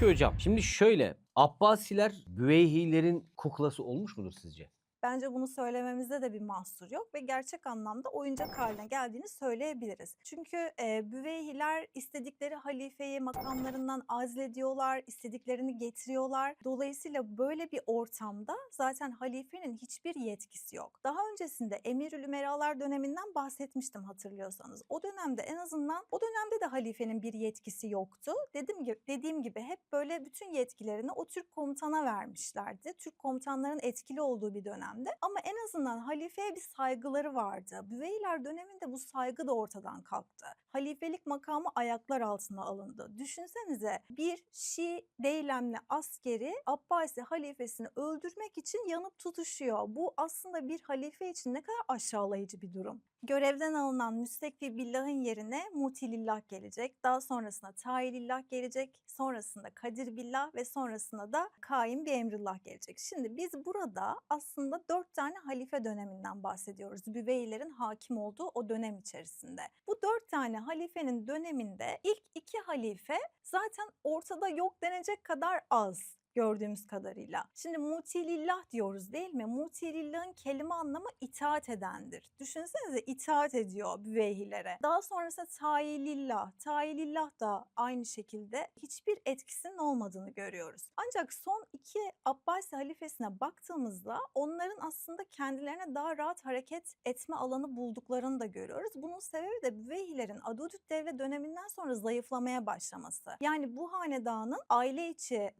Peki hocam şimdi şöyle Abbasiler Büveyhilerin kuklası olmuş mudur sizce? Bence bunu söylememizde de bir mahsur yok ve gerçek anlamda oyuncak haline geldiğini söyleyebiliriz. Çünkü e, Büveyhiler istedikleri halifeyi makamlarından azlediyorlar, istediklerini getiriyorlar. Dolayısıyla böyle bir ortamda zaten halifenin hiçbir yetkisi yok. Daha öncesinde Emirül Ümeralar döneminden bahsetmiştim hatırlıyorsanız. O dönemde en azından o dönemde de halifenin bir yetkisi yoktu. Dedim gibi, dediğim gibi hep böyle bütün yetkilerini o Türk komutana vermişlerdi. Türk komutanların etkili olduğu bir dönemde. Ama en azından halifeye bir saygıları vardı. Büveyler döneminde bu saygı da ortadan kalktı. Halifelik makamı ayaklar altına alındı. Düşünsenize bir Şii deylemli askeri Abbasi halifesini öldürmek için yanıp tutuşuyor. Bu aslında bir halife için ne kadar aşağılayıcı bir durum. Görevden alınan müstekfi billahın yerine mutilillah gelecek. Daha sonrasında tayilillah gelecek. Sonrasında kadir billah ve sonrasında da kaim bir emrillah gelecek. Şimdi biz burada aslında dört tane halife döneminden bahsediyoruz. Büveylerin hakim olduğu o dönem içerisinde. Bu dört tane halifenin döneminde ilk iki halife zaten ortada yok denecek kadar az gördüğümüz kadarıyla. Şimdi mutilillah diyoruz değil mi? Mutilillah'ın kelime anlamı itaat edendir. Düşünsenize itaat ediyor büveyhilere. Daha sonrasında tayilillah. Tayilillah da aynı şekilde hiçbir etkisinin olmadığını görüyoruz. Ancak son iki Abbasi halifesine baktığımızda onların aslında kendilerine daha rahat hareket etme alanı bulduklarını da görüyoruz. Bunun sebebi de Büveyhilerin Adudüt devlet döneminden sonra zayıflamaya başlaması. Yani bu hanedanın aile içi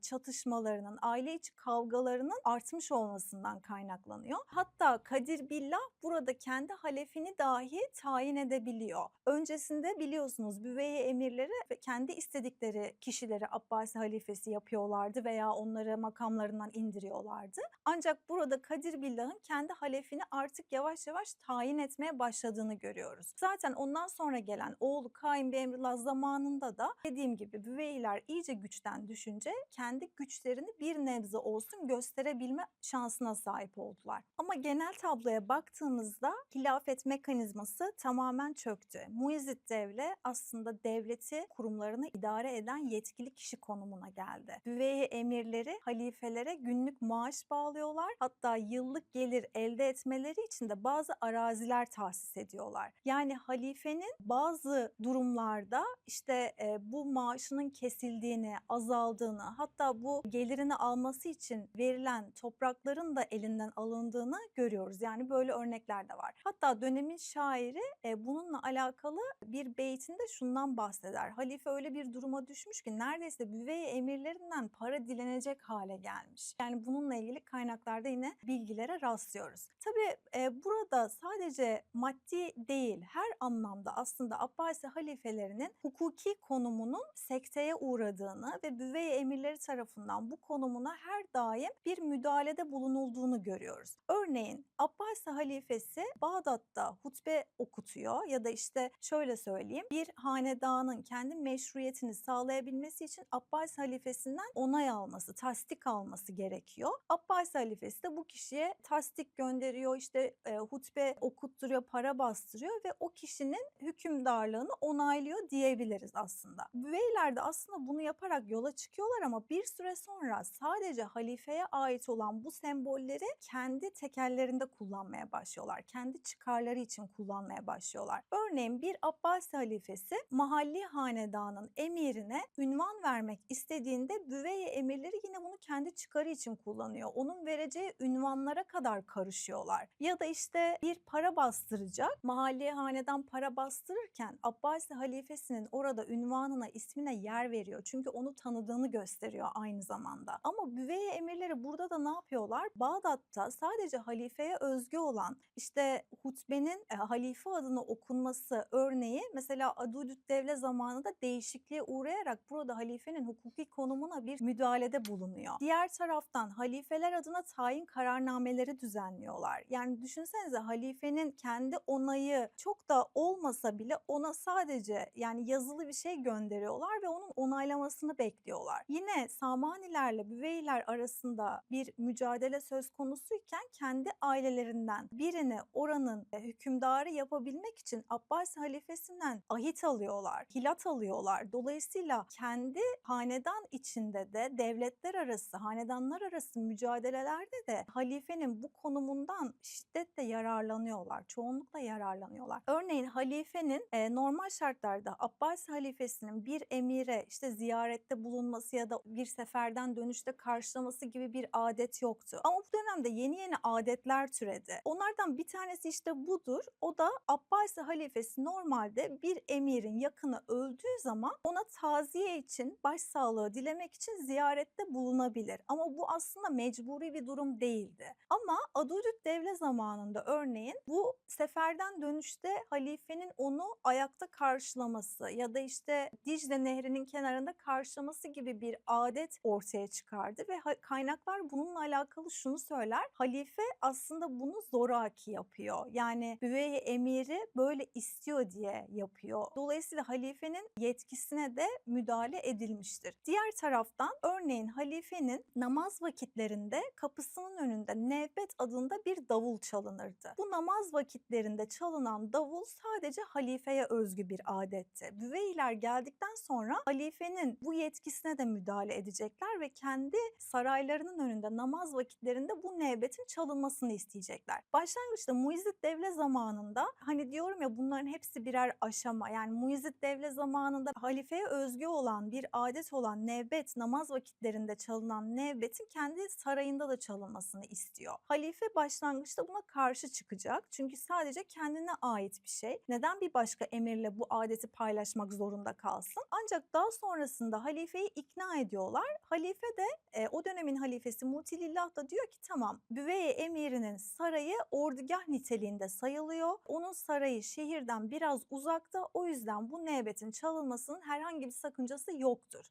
çatışmalarının, aile içi kavgalarının artmış olmasından kaynaklanıyor. Hatta Kadir Billah burada kendi halefini dahi tayin edebiliyor. Öncesinde biliyorsunuz Büveyhe emirleri ve kendi istedikleri kişileri Abbasi halifesi yapıyorlardı veya onları makamlarından indiriyorlardı. Ancak burada Kadir Billah'ın kendi halefini artık yavaş yavaş tayin etmeye başladığını görüyoruz. Zaten ondan sonra gelen oğlu Kaim bir Emrillah zamanında da dediğim gibi Büveyhiler iyice güçten düşünce kendi güçlerini bir nebze olsun gösterebilme şansına sahip oldular. Ama genel tabloya baktığımızda hilafet mekanizması tamamen çöktü. Muizzid devle aslında devleti kurumlarını idare eden yetkili kişi konumuna geldi. Büveyhi emirleri halifelere günlük maaş bağlıyorlar. Hatta yıllık gelir elde etmeleri için de bazı araziler tahsis ediyorlar. Yani halifenin bazı durumlarda işte e, bu maaşının kesildiğini, azaldığını, hatta bu gelirini alması için verilen toprakların da elinden alındığını görüyoruz. Yani böyle örnekler de var. Hatta dönemin şairi e, bununla alakalı bir beytinde şundan bahseder. Halife öyle bir duruma düşmüş ki neredeyse büvey emirlerinden para dilenecek hale gelmiş. Yani bununla ilgili kaynaklarda yine bilgilere rastlıyoruz. Tabii e, burada sadece maddi değil her anlamda aslında Abbasi halifelerinin hukuki konumunun sekteye uğradığını ve büvey emirleri tarafından bu konumuna her daim bir müdahalede bulunulduğunu görüyoruz. Örneğin Abbasi halifesi Bağdat'ta hutbe okutuyor ya da işte şöyle söyleyeyim bir hanedanın kendi meşruiyetini sağlayabilmesi için Abbasi halifesinden onay alması, tasdik alması gerekiyor. Abbasi halifesi de bu kişiye tasdik gönderiyor, işte e, hutbe okutturuyor, para bastırıyor ve o kişinin hükümdarlığını onaylıyor diyebiliriz aslında. Büveyler de aslında bunu yaparak yola çıkıyorlar ama bir süre sonra sadece halifeye ait olan bu sembolleri kendi tekellerinde kullanmaya başlıyorlar. Kendi çıkarları için kullanmaya başlıyorlar. Örneğin bir Abbasi halifesi mahalli hanedanın emirine ünvan vermek istediğinde büveye emirleri yine bunu kendi çıkarı için kullanıyor. Onun vereceği ünvanlara kadar karışıyorlar. Ya da işte bir para bastıracak. Mahalli hanedan para bastırırken Abbasi halifesinin orada ünvanına, ismine yer veriyor. Çünkü onu tanıdığını gösteriyor aynı zamanda. Ama büveye emirleri burada da ne yapıyorlar? Bağdat'ta sadece halifeye özgü olan işte hutbenin e, halife adına okunması örneği mesela Adudüt devle zamanında değişikliğe uğrayarak burada halifenin hukuki konumuna bir müdahalede bulunuyor. Diğer taraftan halifeler adına tayin kararnameleri düzenliyorlar. Yani düşünsenize halifenin kendi onayı çok da olmasa bile ona sadece yani yazılı bir şey gönderiyorlar ve onun onaylamasını bekliyorlar. Yine Samaniler Büveyhilerle Büveyhiler arasında bir mücadele söz konusuyken kendi ailelerinden birini oranın e, hükümdarı yapabilmek için Abbasi halifesinden ahit alıyorlar, hilat alıyorlar. Dolayısıyla kendi hanedan içinde de devletler arası, hanedanlar arası mücadelelerde de halifenin bu konumundan şiddetle yararlanıyorlar. Çoğunlukla yararlanıyorlar. Örneğin halifenin e, normal şartlarda Abbasi halifesinin bir emire işte ziyarette bulunması ya da bir seferden dönüşte karşılaması gibi bir adet yoktu. Ama bu dönemde yeni yeni adetler türedi. Onlardan bir tanesi işte budur. O da Abbasi halifesi normalde bir emirin yakını öldüğü zaman ona taziye için, başsağlığı dilemek için ziyarette bulunabilir. Ama bu aslında mecburi bir durum değildi. Ama Adudüt devle zamanında örneğin bu seferden dönüşte halifenin onu ayakta karşılaması ya da işte Dicle Nehri'nin kenarında karşılaması gibi bir adet ortaya çıkardı ve kaynaklar bununla alakalı şunu söyler. Halife aslında bunu zoraki yapıyor. Yani Büvey emiri böyle istiyor diye yapıyor. Dolayısıyla halifenin yetkisine de müdahale edilmiştir. Diğer taraftan örneğin halifenin namaz vakitlerinde kapısının önünde nevbet adında bir davul çalınırdı. Bu namaz vakitlerinde çalınan davul sadece halifeye özgü bir adetti. Büveyler geldikten sonra halifenin bu yetkisine de müdahale edecekler ve kendi saraylarının önünde namaz vakitlerinde bu nevbetin çalınmasını isteyecekler. Başlangıçta Muizzid devle zamanında hani diyorum ya bunların hepsi birer aşama. Yani Muizzid devle zamanında halifeye özgü olan bir adet olan nevbet namaz vakitlerinde çalınan nevbetin kendi sarayında da çalınmasını istiyor. Halife başlangıçta buna karşı çıkacak. Çünkü sadece kendine ait bir şey. Neden bir başka emirle bu adeti paylaşmak zorunda kalsın? Ancak daha sonrasında halifeyi ikna ediyorlar. Halife de e, o dönemin halifesi Mutilillah da diyor ki tamam Büveye emirinin sarayı ordugah niteliğinde sayılıyor. Onun sarayı şehirden biraz uzakta o yüzden bu nevbetin çalınmasının herhangi bir sakıncası yoktur.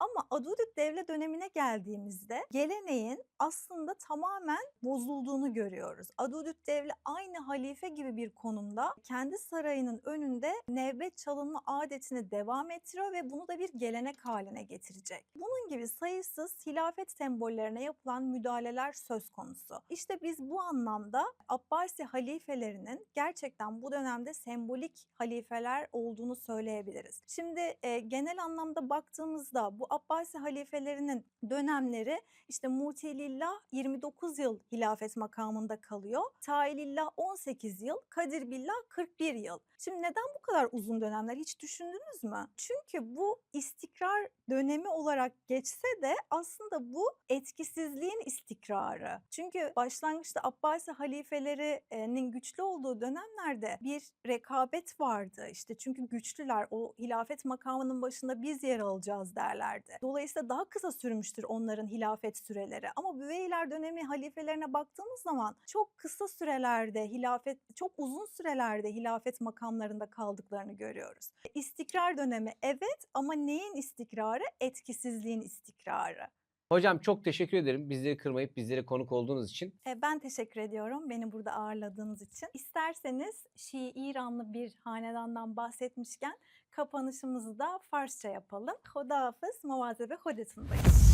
Ama Adudüt devle dönemine geldiğimizde geleneğin aslında tamamen bozulduğunu görüyoruz. Adudüt devle aynı halife gibi bir konumda kendi sarayının önünde nevbet çalınma adetini devam ettiriyor ve bunu da bir gelenek haline getirecek. Bunun gibi sayısız hilafet sembollerine yapılan müdahaleler söz konusu. İşte biz bu anlamda Abbasi halifelerinin gerçekten bu dönemde sembolik halifeler olduğunu söyleyebiliriz. Şimdi e, genel anlamda baktığımızda bu Abbasi halifelerinin dönemleri işte Mutilillah 29 yıl hilafet makamında kalıyor. Tailillah 18 yıl, Kadir Billah 41 yıl. Şimdi neden bu kadar uzun dönemler hiç düşündünüz mü? Çünkü bu istikrar dönemi olarak geçse de aslında bu etkisizliğin istikrarı. Çünkü başlangıçta Abbasi halifelerinin güçlü olduğu dönemlerde bir rekabet vardı. İşte çünkü güçlüler o hilafet makamının başında biz yer alacağız derlerdi. Dolayısıyla daha kısa sürmüştür onların hilafet süreleri. Ama Büveyler dönemi halifelerine baktığımız zaman çok kısa sürelerde hilafet, çok uzun sürelerde hilafet makamlarında kaldıklarını görüyoruz. İstikrar dönemi evet ama neyin istikrarı? Etkisizliğin istikrarı. Hocam çok teşekkür ederim bizleri kırmayıp bizlere konuk olduğunuz için. E, Ben teşekkür ediyorum beni burada ağırladığınız için. İsterseniz Şii İranlı bir hanedandan bahsetmişken kapanışımızı da Farsça yapalım. Hoda hafız, muvazebe hodetundayız.